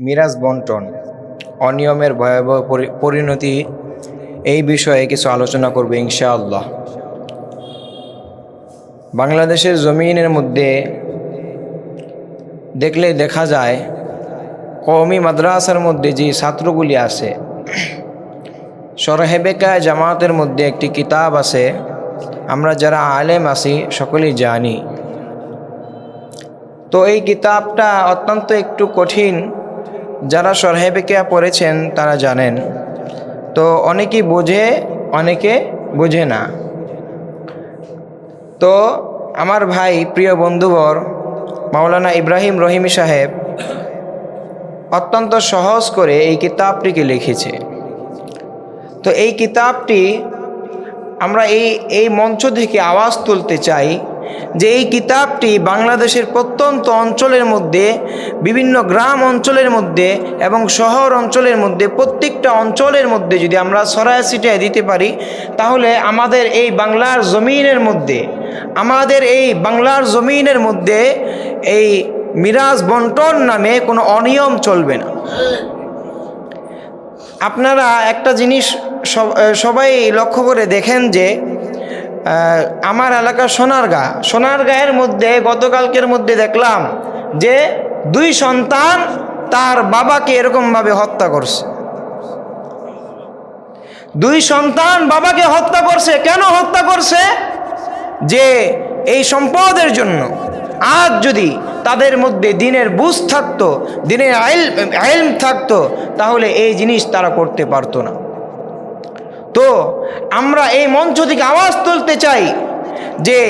মিরাজ বন্টন, অনিয়মের ভয়াবহ পরি- পরিণতি, এই বিষয়ে কিছু আলোচনা করবে ইনশাআল্লাহ। বাংলাদেশের জমিনের মধ্যে দেখলে দেখা যায়, কওমি মাদ্রাসার মধ্যে যে ছাত্রগুলি আছে সরহেবেকা জামাতের মধ্যে একটি কিতাব আছে, আমরা যারা আলেম আছি সকলেই জানি। তো এই কিতাবটা অত্যন্ত একটু কঠিন যারা সরহেবেকিয়া পড়েছেন, তারা জানেন। তো অনেকেই বোঝে, অনেকে বোঝে না। তো আমার ভাই, প্রিয় বন্ধুবর, মাওলানা ইব্রাহিম রহিমি সাহেব, অত্যন্ত সহজ করে এই কিতাবটিকে লিখেছে। তো এই কিতাবটি আমরা এই এই মঞ্চ থেকে আওয়াজ তুলতে চাই যে এই কিতাবটি বাংলাদেশের প্রত্যন্ত অঞ্চলের মধ্যে, বিভিন্ন গ্রাম অঞ্চলের মধ্যে এবং শহর অঞ্চলের মধ্যে, প্রত্যেকটা অঞ্চলের মধ্যে যদি আমরা সরায় ছিটায় দিতে পারি, তাহলে আমাদের এই বাংলার জমিনের মধ্যে, আমাদের এই বাংলার জমিনের মধ্যে এই মিরাজ বন্টন নামে কোনো অনিয়ম চলবে না। আপনারা একটা জিনিস সবাই লক্ষ্য করে দেখেন যে আমার এলাকা সোনারগা। সোনারগাঁয়ের মধ্যে, গতকালকের মধ্যে দেখলাম যে, দুই সন্তান তার বাবাকে এরকমভাবে হত্যা করছে। দুই সন্তান বাবাকে হত্যা করছে। কেন হত্যা করছে? যে, এই সম্পদের জন্য। আজ যদি তাদের মধ্যে দিনের বুঝ থাকতো, দিনের আইল আইলম থাকতো, তাহলে এই জিনিস তারা করতে পারতো না। তো আমরা এই মঞ্চ থেকে আওয়াজ তুলতে চাই যে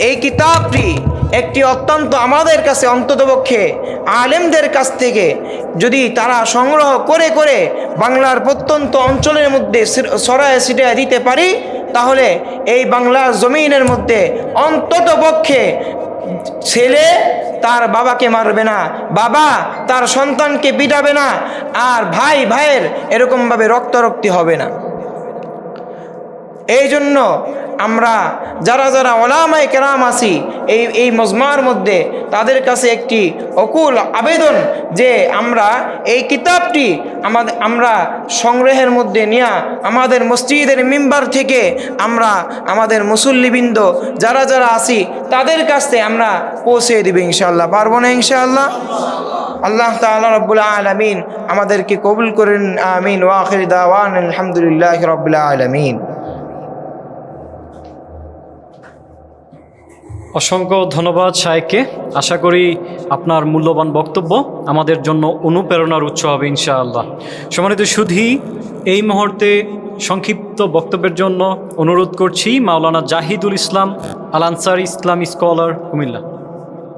এই কিতাবটি একটি অত্যন্ত আমাদের কাছে অন্ততপক্ষে আলেমদের কাছ থেকে যদি তারা সংগ্রহ করে করে বাংলার প্রত্যন্ত অঞ্চলের মধ্যে সির- সরায় ছিটায় দিতে পারি, তাহলে এই বাংলার জমিনের মধ্যে অন্তত পক্ষে ছেলে তার বাবাকে মারবে না, বাবা তার সন্তানকে পিটাবে না, আর ভাই ভাইয়ের এরকমভাবে রক্তারক্তি হবে না। এই জন্য আমরা যারা যারা ওলামায় কেরাম আছি, এই এই মজমার মধ্যে তাদের কাছে একটি অকুল আবেদন যে আমরা এই কিতাবটি আমাদের আমরা সংগ্রহের মধ্যে নিয়ে আমাদের মসজিদের মেম্বার থেকে আমরা আমাদের মুসল্লিবৃন্দ যারা যারা আছি, তাদের কাছে আমরা পৌঁছে দিব ইনশাল্লাহ পারব না ইনশাআল্লাহ? আল্লাহ তাআলা রব্বুল আলামিন আমাদেরকে কবুল করেন, আমিন। ওয়াখির দাওয়ান, আলহামদুলিল্লাহ রব্বুল আলামিন। অসংখ্য ধন্যবাদ সাহেবকে আশা করি আপনার মূল্যবান বক্তব্য আমাদের জন্য অনুপ্রেরণার উৎস হবে ইনশাআল্লাহ। সম্মানিত সুধী, এই মুহূর্তে সংক্ষিপ্ত বক্তব্যের জন্য অনুরোধ করছি মাওলানা জাহিদুল ইসলাম আলানসার ইসলাম স্কলার কুমিল্লা।